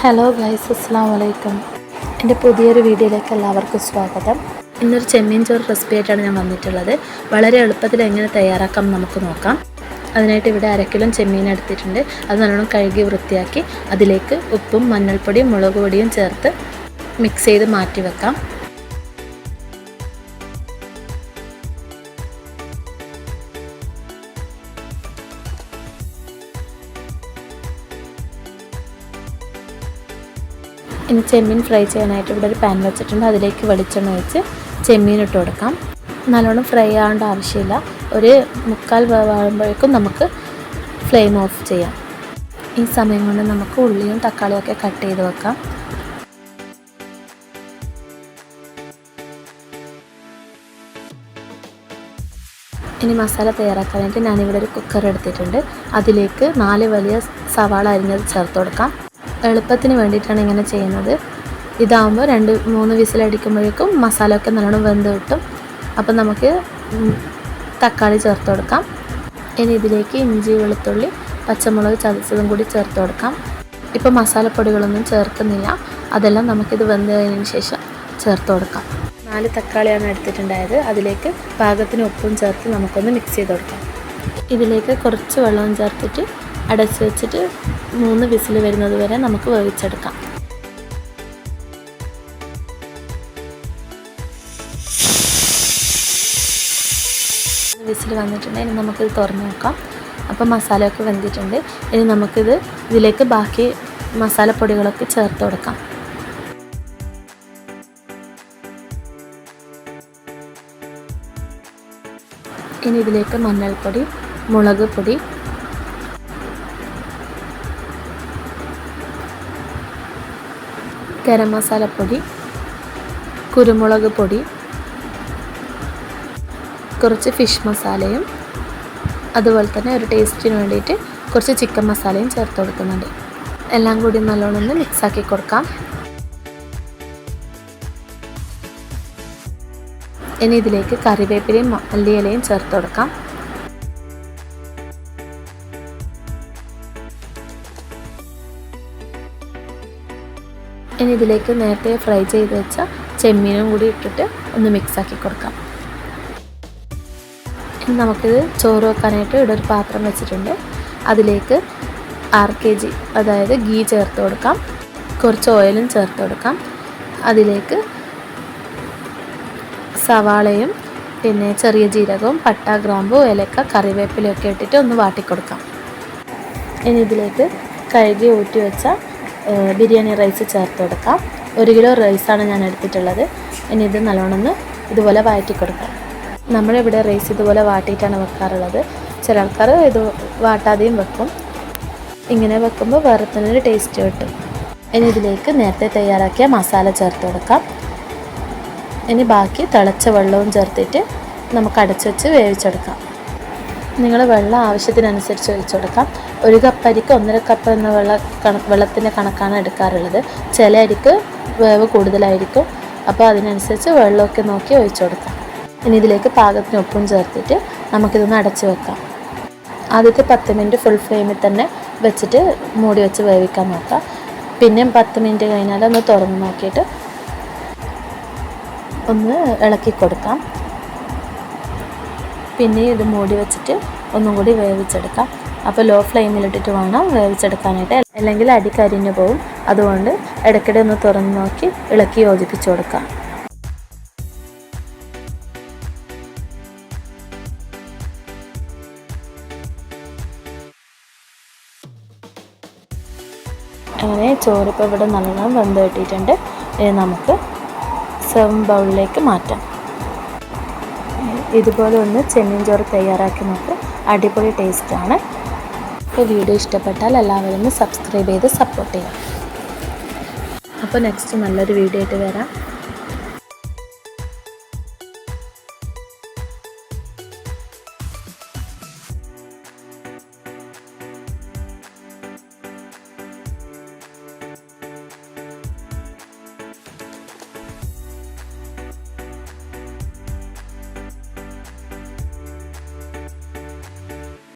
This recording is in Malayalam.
ഹലോ ഗൈസ് അസ്സാം വലൈക്കും എന്റെ പുതിയൊരു വീഡിയോയിലേക്ക് എല്ലാവർക്കും സ്വാഗതം. ഇന്നൊരു ചെമ്മീൻ ചോറ് റെസിപ്പി ആയിട്ടാണ് ഞാൻ വന്നിട്ടുള്ളത്. വളരെ എളുപ്പത്തിൽ എങ്ങനെ തയ്യാറാക്കാം നമുക്ക് നോക്കാം. അതിനായിട്ട് ഇവിടെ അരക്കിലും ചെമ്മീൻ എടുത്തിട്ടുണ്ട്. അത് നല്ലോണം കഴുകി വൃത്തിയാക്കി അതിലേക്ക് ഉപ്പും മഞ്ഞൾപ്പൊടിയും മുളക് പൊടിയും ചേർത്ത് മിക്സ് ചെയ്ത് മാറ്റി വെക്കാം ഇനി ചെമ്മീൻ ഫ്രൈ ചെയ്യാനായിട്ട് ഇവിടെ ഒരു പാൻ വെച്ചിട്ടുണ്ട്. അതിലേക്ക് വെളിച്ചെണ്ണ വെച്ച് ചെമ്മീൻ ഇട്ട് കൊടുക്കാം. നല്ലോണം ഫ്രൈ ആവേണ്ട ആവശ്യമില്ല. ഒരു മുക്കാൽ വേവാകുമ്പോഴേക്കും നമുക്ക് ഫ്ലെയിം ഓഫ് ചെയ്യാം. ഈ സമയം കൊണ്ട് നമുക്ക് ഉള്ളിയും തക്കാളിയും ഒക്കെ കട്ട് ചെയ്ത് വെക്കാം. ഇനി മസാല തയ്യാറാക്കാനായിട്ട് ഞാനിവിടെ ഒരു കുക്കർ എടുത്തിട്ടുണ്ട്. അതിലേക്ക് നാല് വലിയ സവാള അരിഞ്ഞത് ചേർത്ത് കൊടുക്കാം. എളുപ്പത്തിന് വേണ്ടിയിട്ടാണ് ഇങ്ങനെ ചെയ്യുന്നത്. ഇതാകുമ്പോൾ രണ്ട് മൂന്ന് വിസിലടിക്കുമ്പോഴേക്കും മസാല ഒക്കെ നല്ലോണം വെന്ത് കിട്ടും. അപ്പം നമുക്ക് തക്കാളി ചേർത്ത് കൊടുക്കാം. ഇനി ഇതിലേക്ക് ഇഞ്ചി വെളുത്തുള്ളി പച്ചമുളക് ചതച്ചതും കൂടി ചേർത്ത് കൊടുക്കാം. ഇപ്പോൾ മസാലപ്പൊടികളൊന്നും ചേർക്കുന്നില്ല. അതെല്ലാം നമുക്കിത് വെന്ത് കഴിഞ്ഞതിന് ശേഷം ചേർത്ത് കൊടുക്കാം. നാല് തക്കാളിയാണ് എടുത്തിട്ടുണ്ടായത്. അതിലേക്ക് പാകത്തിന് ഉപ്പും ചേർത്ത് നമുക്കൊന്ന് മിക്സ് ചെയ്ത് കൊടുക്കാം. ഇതിലേക്ക് കുറച്ച് വെള്ളവും ചേർത്തിട്ട് അടച്ച് വെച്ചിട്ട് മൂന്ന് വിസിൽ വരുന്നത് വരെ നമുക്ക് വേവിച്ചെടുക്കാം. വിസിൽ വന്നിട്ടുണ്ട് ഇനി നമുക്കിത് തുറന്നു നോക്കാം. അപ്പോൾ മസാലയൊക്കെ വെന്തിട്ടുണ്ട്. ഇനി നമുക്കിത് ഇതിലേക്ക് ബാക്കി മസാലപ്പൊടികളൊക്കെ ചേർത്ത് കൊടുക്കാം. ഇനി ഇതിലേക്ക് മഞ്ഞൾപ്പൊടി മുളക് പൊടി ഗരം മസാലപ്പൊടി കുരുമുളക് പൊടി കുറച്ച് ഫിഷ് മസാലയും അതുപോലെ തന്നെ ഒരു ടേസ്റ്റിന് വേണ്ടിയിട്ട് കുറച്ച് ചിക്കൻ മസാലയും ചേർത്ത് കൊടുക്കുന്നുണ്ട്. എല്ലാം കൂടി നല്ലോണം ഒന്ന് മിക്സാക്കി കൊടുക്കാം. ഇനി ഇതിലേക്ക് കറിവേപ്പിലയും മല്ലിയിലയും ചേർത്ത് കൊടുക്കാം. ഇനി ഇതിലേക്ക് നേരത്തെ ഫ്രൈ ചെയ്ത് വെച്ച ചെമ്മീനും കൂടി ഇട്ടിട്ട് ഒന്ന് മിക്സാക്കി കൊടുക്കാം. ഇനി നമുക്കിത് ചോറ് വെക്കാനായിട്ട് ഇവിടെ ഒരു പാത്രം വെച്ചിട്ടുണ്ട്. അതിലേക്ക് ആർ കെ ജി അതായത് ഗീ ചേർത്ത് കൊടുക്കാം. കുറച്ച് ഓയിലും ചേർത്ത് കൊടുക്കാം. അതിലേക്ക് സവാളയും പിന്നെ ചെറിയ ജീരകവും പട്ട ഗ്രാമ്പു ഏലക്ക കറിവേപ്പിലയൊക്കെ ഇട്ടിട്ട് ഒന്ന് വാട്ടിക്കൊടുക്കാം. ഇനി ഇതിലേക്ക് കഴുകി ഊറ്റി വെച്ച ബിരിയാണി റൈസ് ചേർത്ത് കൊടുക്കാം. ഒരു കിലോ റൈസാണ് ഞാൻ എടുത്തിട്ടുള്ളത്. ഇനി ഇത് നല്ലോണം ഇതുപോലെ വഴറ്റി കൊടുക്കാം. നമ്മളിവിടെ റൈസ് ഇതുപോലെ വാട്ടിയിട്ടാണ് വെക്കാറുള്ളത്. ചില ആൾക്കാർ ഇത് വാട്ടാതെയും വെക്കും. ഇങ്ങനെ വെക്കുമ്പോൾ വേറെ ടേസ്റ്റ് കിട്ടും. ഇനി ഇതിലേക്ക് നേരത്തെ തയ്യാറാക്കിയ മസാല ചേർത്ത് കൊടുക്കാം. ഇനി ബാക്കി തിളച്ച വെള്ളവും ചേർത്തിട്ട് നമുക്ക് അടച്ചു വെച്ച് വേവിച്ചെടുക്കാം. നിങ്ങൾ വെള്ളം ആവശ്യത്തിനനുസരിച്ച് ഒഴിച്ചു കൊടുക്കാം ഒരു കപ്പ് അരിക്ക് ഒന്നര കപ്പ് എന്ന വെള്ള വെള്ളത്തിന്റെ കണക്കാണ് എടുക്കാറുള്ളത്. ചില അരിക്ക് വേവ് കൂടുതലായിരിക്കും. അപ്പോൾ അതിനനുസരിച്ച് വെള്ളമൊക്കെ നോക്കി ഒഴിച്ചു കൊടുക്കാം. ഇനി ഇതിലേക്ക് പാകത്തിന് ഉപ്പും ചേർത്തിട്ട് നമുക്കിതൊന്ന് അടച്ചു വെക്കാം. ആദ്യത്തെ പത്ത് മിനിറ്റ് ഫുൾ ഫ്ലെയിമിൽ തന്നെ വെച്ചിട്ട് മൂടി വെച്ച് വേവിക്കാൻ നോക്കാം. പിന്നെ പത്ത് മിനിറ്റ് കഴിഞ്ഞാൽ ഒന്ന് തുറന്ന് നോക്കിയിട്ട് ഒന്ന് ഇളക്കി കൊടുക്കാം. പിന്നെ ഇത് മൂടി വെച്ചിട്ട് ഒന്നും കൂടി വേവിച്ചെടുക്കാം. അപ്പോൾ ലോ ഫ്ലെയിമിലിട്ടിട്ട് വേണം വേവിച്ചെടുക്കാനായിട്ട്. അല്ലെങ്കിൽ അടി കരിഞ്ഞു പോകും അതുകൊണ്ട് ഇടയ്ക്കിടെ ഒന്ന് തുറന്ന് നോക്കി ഇളക്കി യോജിപ്പിച്ച് കൊടുക്കാം. അങ്ങനെ ചോറിപ്പോൾ ഇവിടെ നല്ലോണം വെന്ത് കിട്ടിയിട്ടുണ്ട്. നമുക്ക് സെർവ് ബൗളിലേക്ക് മാറ്റാം. ഇതുപോലെ ഒന്ന് ചെമ്മീൻ ചോറ് തയ്യാറാക്കി നോക്ക്. അടിപൊളി ടേസ്റ്റാണ്. അപ്പോൾ വീഡിയോ ഇഷ്ടപ്പെട്ടാൽ എല്ലാവരും സബ്സ്ക്രൈബ് ചെയ്ത് സപ്പോർട്ട് ചെയ്യാം അപ്പോൾ നെക്സ്റ്റ് നല്ലൊരു വീഡിയോ ആയിട്ട് വരാം.